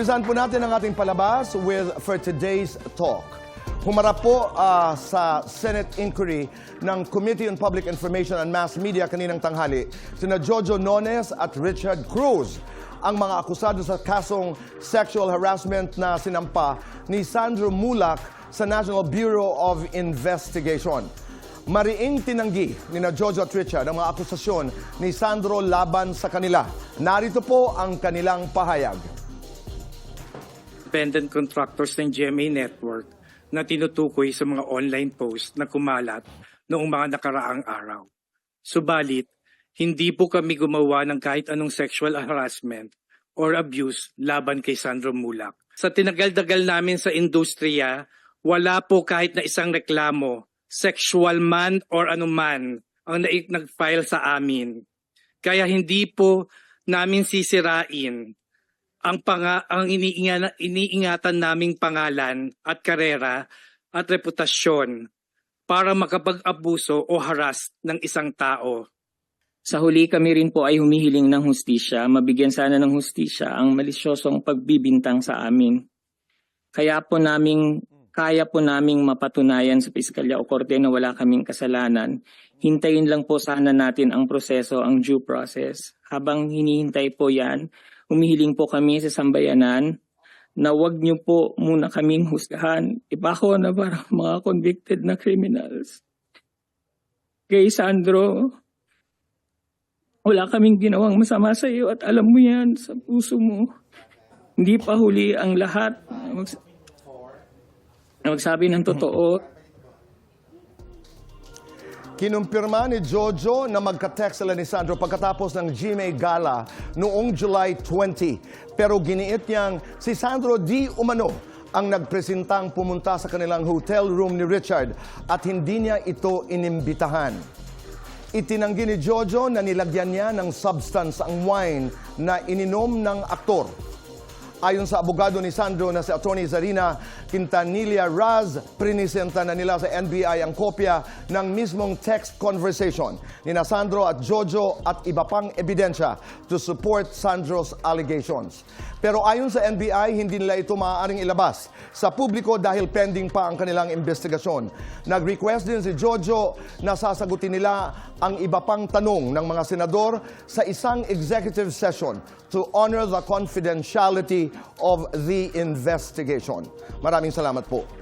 Umpisan po natin ang ating palabas with for today's talk. Humarap po ah, sa Senate inquiry ng Committee on Public Information and Mass Media kaninang tanghali sina Jojo Nones at Richard Cruz ang mga akusado sa kasong sexual harassment na sinampa ni Sandro Mulak sa National Bureau of Investigation. Mariing tinanggi ni na Jojo at Richard ang mga akusasyon ni Sandro laban sa kanila. Narito po ang kanilang pahayag. Independent contractors ng GMA Network na tinutukoy sa mga online post na kumalat noong mga nakaraang araw. Subalit, hindi po kami gumawa ng kahit anong sexual harassment or abuse laban kay Sandro Mulak. Sa tinagal-dagal namin sa industriya, wala po kahit na isang reklamo, sexual man or anuman, ang nag-file sa amin. Kaya hindi po namin sisirain ang panga, ang iniingatan, iniingatan naming pangalan at karera at reputasyon para makapag-abuso o haras ng isang tao. Sa huli kami rin po ay humihiling ng hustisya, mabigyan sana ng hustisya ang malisyosong pagbibintang sa amin. Kaya po naming, kaya po naming mapatunayan sa piskalya o korte na wala kaming kasalanan. Hintayin lang po sana natin ang proseso, ang due process. Habang hinihintay po yan, humihiling po kami sa sambayanan na wag niyo po muna kaming husgahan. Iba ko na parang mga convicted na criminals. Kay Sandro, wala kaming ginawang masama sa iyo at alam mo yan sa puso mo. Hindi pa huli ang lahat. Mags- magsabi ng totoo. Kinumpirma ni Jojo na magka-text sila ni Sandro pagkatapos ng GMA Gala noong July 20. Pero giniit niyang si Sandro di umano ang nagpresentang pumunta sa kanilang hotel room ni Richard at hindi niya ito inimbitahan. Itinanggi ni Jojo na nilagyan niya ng substance ang wine na ininom ng aktor. Ayon sa abogado ni Sandro na si Attorney Zarina Quintanilla Raz, prinisenta na nila sa NBI ang kopya ng mismong text conversation ni na Sandro at Jojo at iba pang ebidensya to support Sandro's allegations. Pero ayon sa NBI, hindi nila ito maaaring ilabas sa publiko dahil pending pa ang kanilang investigasyon. Nag-request din si Jojo na sasagutin nila ang iba pang tanong ng mga senador sa isang executive session to honor the confidentiality of the investigation. Maraming salamat po.